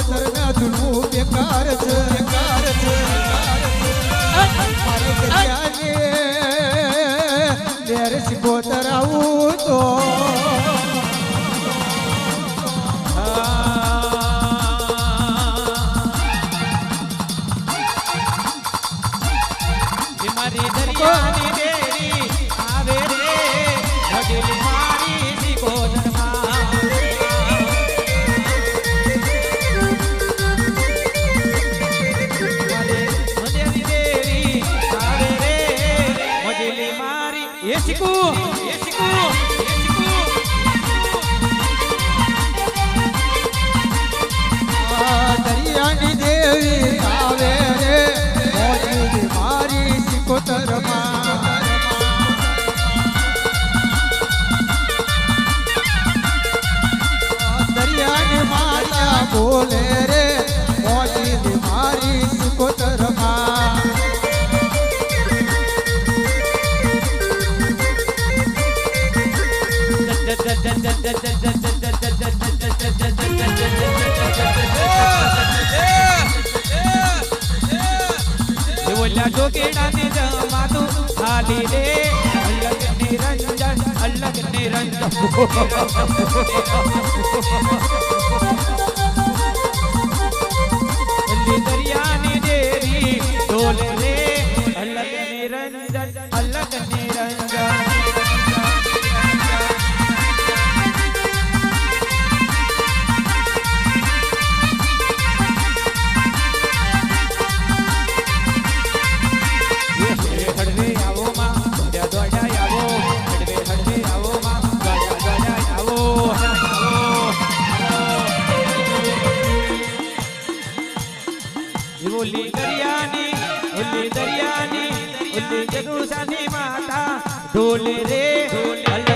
વતરના જુલવું બેકાર છે. દરિયાની દેવી આવે રે મોજી મારી સિકોતરમાં. દરિયાની માતા બોલે રે બોલ્યા જોગેડાને જમાતું ખાલી રે. અલગ નિરંજન અલગ નિરંજન દરિયાની દેરી ઢોલ રે. અલગ નિરંજન ઓલી દરિયાની જગુ જગુસાની માતા ઢોલે રે ઢોલે